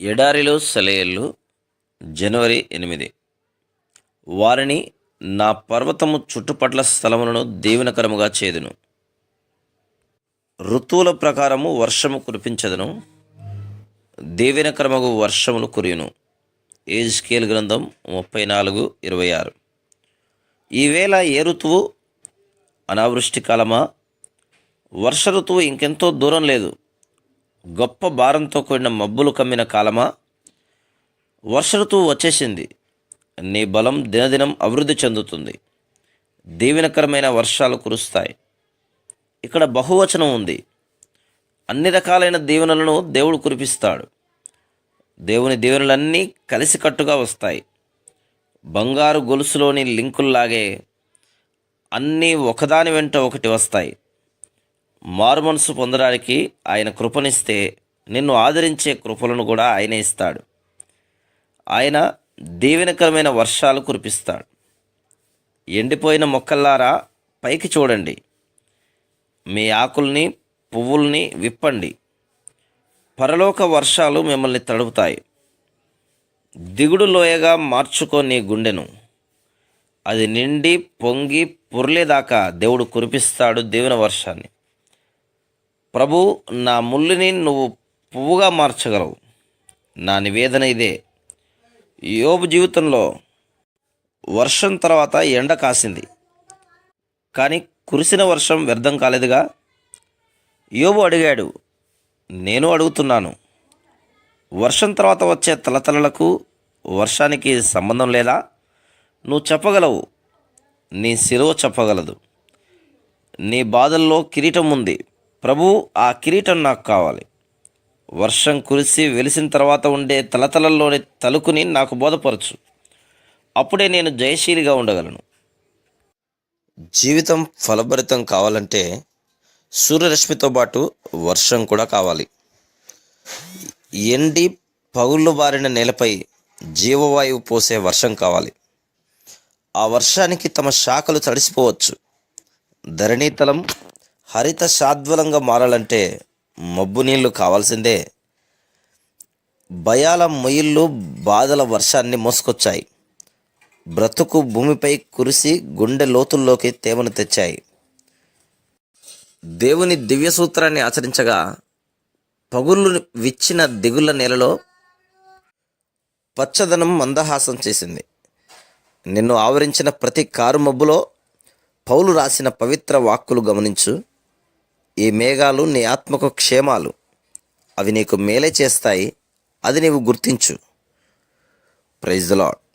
ఎడారిలో సెలయేళ్ళు జనవరి ఎనిమిది. వారిని నా పర్వతము చుట్టుపట్ల స్థలములను దీవెనకరముగా చేదును. ఋతువుల ప్రకారము వర్షము కురిపించదును. దీవెనకరమగు వర్షములు కురియును. ఏజ్ స్కేల్ గ్రంథం ముప్పై నాలుగు ఇరవై ఆరు. ఈవేళ ఏ ఋతువు? అనావృష్టి కాలమా? వర్ష ఋతువు ఇంకెంతో దూరం లేదు. గొప్ప భారంతో కూడిన మబ్బులు కమ్మిన కాలమా? వర్ష ఋతువు వచ్చేసింది. నీ బలం దినదినం అభివృద్ధి చెందుతుంది. దీవెనకరమైన వర్షాలు కురుస్తాయి. ఇక్కడ బహువచనం ఉంది. అన్ని రకాలైన దీవెనలను దేవుడు కురిపిస్తాడు. దేవుని దీవెనలన్నీ కలిసికట్టుగా వస్తాయి. బంగారు గొలుసులోని లింకుల్లాగే అన్నీ ఒకదాని వెంట ఒకటి వస్తాయి. మారుమనసు పొందడానికి ఆయన కృపనిస్తే నిన్ను ఆదరించే కృపలను కూడా ఆయన ఇస్తాడు. ఆయన దీవెనకరమైన వర్షాలు కురిపిస్తాడు. ఎండిపోయిన మొక్కల్లారా పైకి చూడండి. మీ ఆకుల్ని పువ్వుల్ని విప్పండి. పరలోక వర్షాలు మిమ్మల్ని తడుపుతాయి. దిగుడు లోయగా మార్చుకో నీ గుండెను. అది నిండి పొంగి పొర్లేదాకా దేవుడు కురిపిస్తాడు దేవుని వర్షాన్ని. ప్రభు నా ముళ్ళుని నువ్వు పువ్వుగా మార్చగలవు. నా నివేదన ఇదే. యోబు జీవితంలో వర్షం తర్వాత ఎండ కాసింది. కానీ కురిసిన వర్షం వ్యర్థం కాలేదుగా? యోబు అడిగాడు. నేను అడుగుతున్నాను. వర్షం తర్వాత వచ్చే తలతలలకు వర్షానికి సంబంధం లేదా? నువ్వు చెప్పగలవు. నీ శిలువ చెప్పగలదు. నీ బాధల్లో కిరీటం ఉంది. ప్రభు ఆ కిరీటం నాకు కావాలి. వర్షం కురిసి వెలిసిన తర్వాత ఉండే తలతలల్లోని తలుకుని నాకు బోధపరచు. అప్పుడే నేను జయశీలిగా ఉండగలను. జీవితం ఫలభరితం కావాలంటే సూర్యరశ్మితో పాటు వర్షం కూడా కావాలి. ఎండి పగుళ్ళు బారిన నేలపై జీవవాయువు పోసే వర్షం కావాలి. ఆ వర్షానికి తమ శాఖలు తడిసిపోవచ్చు. ధరణీతలం హరిత శాద్వలంగా మారాలంటే మబ్బు నీళ్ళు కావాల్సిందే. భయాల మొయిళ్ళు బాధల వర్షాన్ని మోసుకొచ్చాయి. బ్రతుకు భూమిపై కురిసి గుండె లోతుల్లోకి తేమను తెచ్చాయి. దేవుని దివ్య సూత్రాన్ని ఆచరించగా పగుళ్ళు విచ్చిన దిగుళ్ళ నేలలో పచ్చదనం మందహాసం చేసింది. నిన్ను ఆవరించిన ప్రతి కారు మబ్బులో పౌలు రాసిన పవిత్ర వాక్కులు గమనించు. ఈ మేఘాలు నీ ఆత్మకు క్షేమాలు. అవి నీకు మేలే చేస్తాయి. అది నీవు గుర్తించు. Praise the lord